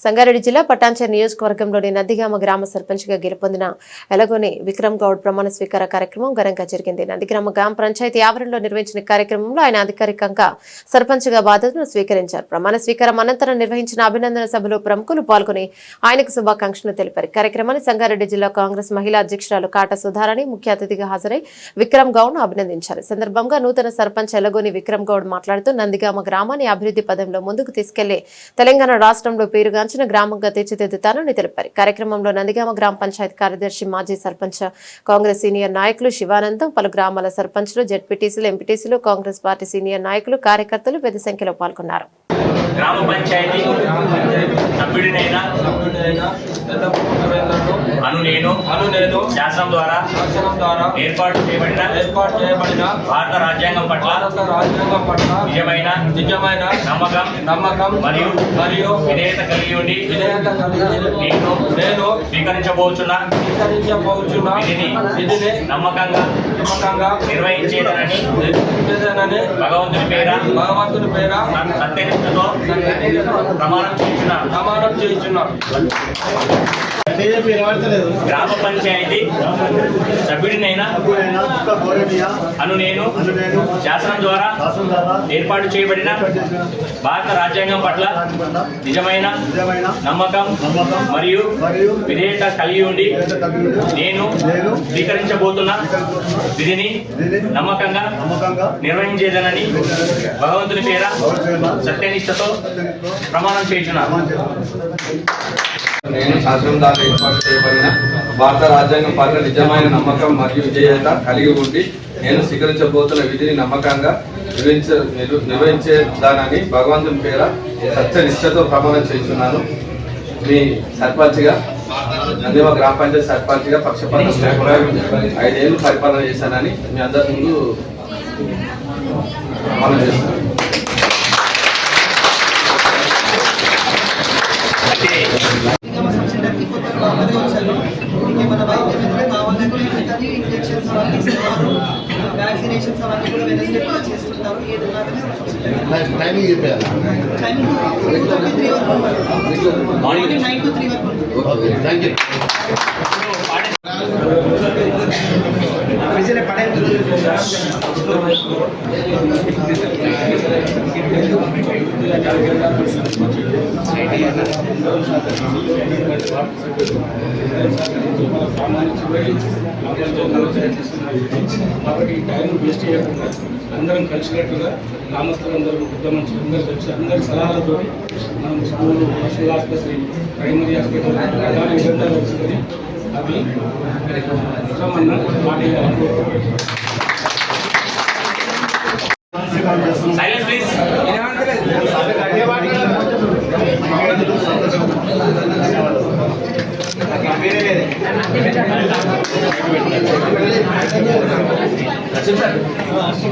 సంగారెడ్డి జిల్లా పట్టాంచర్ నియోజకవర్గంలోని నందిగామ గ్రామ సర్పంచ్గా గెలుపొందిన ఎలగోని విక్రమ్ గౌడ్ ప్రమాణ స్వీకార కార్యక్రమం ఘనంగా జరిగింది. నందిగ్రామ గ్రామ పంచాయతీ ఆవరణలో నిర్వహించిన కార్యక్రమంలో ఆయన అధికారికంగా సర్పంచ్గా బాధ్యతను స్వీకరించారు. ప్రమాణ స్వీకారం అనంతరం నిర్వహించిన అభినందన సభలో ప్రముఖులు పాల్గొని ఆయనకు శుభాకాంక్షలు తెలిపారు. కార్యక్రమాన్ని సంగారెడ్డి జిల్లా కాంగ్రెస్ మహిళా అధ్యక్షురాలు కాట సుధారాణి ముఖ్య అతిథిగా హాజరై విక్రమ్ గౌడ్ను అభినందించారు సందర్భంగా నూతన సర్పంచ్ ఎలగోని విక్రమ్ గౌడ్ మాట్లాడుతూ నందిగామ గ్రామాన్ని అభివృద్ధి పదంలో ముందుకు తీసుకెళ్ళి తెలంగాణ రాష్ట్రంలో పేరుగాంచిన గ్రామంగా తీర్చిదిద్దుతానని తెలిపారు. కార్యక్రమంలో నందిగామ గ్రామ పంచాయతీ కార్యదర్శి మాజీ సర్పంచ్ కాంగ్రెస్ సీనియర్ నాయకులు శివానందం పలు గ్రామాల సర్పంచ్లు జెడ్పీటీసీలు ఎంపీటీసీలు కాంగ్రెస్ పార్టీ సీనియర్ నాయకులు కార్యకర్తలు పెద్ద సంఖ్యలో పాల్గొన్నారు. గ్రామ పంచాయతీ సభ్యుడినైనా అను నేను అను నేను శాసనం ద్వారా శాసనం ద్వారా ఏర్పాటు చేయబడిన ఏర్పాటు చేయబడిన భారత రాజ్యాంగం పట్ల భారత రాజ్యాంగం పట్ల నిజమైన నిజమైన నమ్మకం నమ్మకం మరియు మరియు విధేయత కలిగి ఉండి విధేయత కలిగి నేను నేను స్వీకరించబోచున్న విధిని విధిని నమ్మకంగా నమ్మకంగా నిర్వహించేదనని నిర్వహించేదనని భగవంతుని పేర భగవంతుని పేర సత్యనిష్టతో ప్రమాణం చేస్తున్నాను ప్రమాణం చేయించున్నాను గ్రామ పంచాయతీ సభ్యుడినైన అను నేను శాసనం ద్వారా ఏర్పాటు చేయబడిన భారత రాజ్యాంగం పట్ల నిజమైన నమ్మకం మరియు విధేయత కలిగి ఉండి నేను స్వీకరించబోతున్న. విధిని నమ్మకంగా నిర్వహించేదనని భగవంతుని పేర సత్యనిష్టతో ప్రమాణం చేయుచున్నాను. నేను శాసనం ద్వారా ఏర్పాటు చేయబడిన భారత రాజ్యాంగం పట్ల నిజమైన నమ్మకం మరియు విజేయత కలిగి ఉండి నేను స్వీకరించబోతున్న విధిని నమ్మకంగా నిర్వహించ నిరు- నిర్వహించేదానని భగవంతుని పేర సత్య నిష్ఠతో ప్రమాణం చేస్తున్నాను మీ సర్పంచ్గా నందిమ గ్రామ పంచాయతీ సర్పంచ్గా పక్షపాతం లేకుండా ఐదేళ్ళు పరిపాలన చేశానని మీ అందరి ముందు అమలు వ్యాక్సినేషన్స్ అవన్నీ కూడా వెనస్డే కూడా చేస్తుంటారు. ఏదైనా టైమింగ్ చెప్పారు? టైమింగ్ త్రీ వరకు మార్నింగ్ నైన్ టు త్రీ వరకు థ్యాంక్ యూ కాబట్టి ఈ టైం వేస్ట్ చేయకుండా అందరం కలిసినట్టుగా గ్రామస్తులందరూ పెద్ద మనుషులు అందరూ కలిసి అందరి సలహాలతో మనం స్కూల్ హాస్టల్ ఆసుపత్రి ప్రైమరీ హాస్పిటల్ ప్రధాన విధంగా తెలుసుకొని అవి ఉత్తమన్న వాటి సైలెన్స్ ప్లీజ్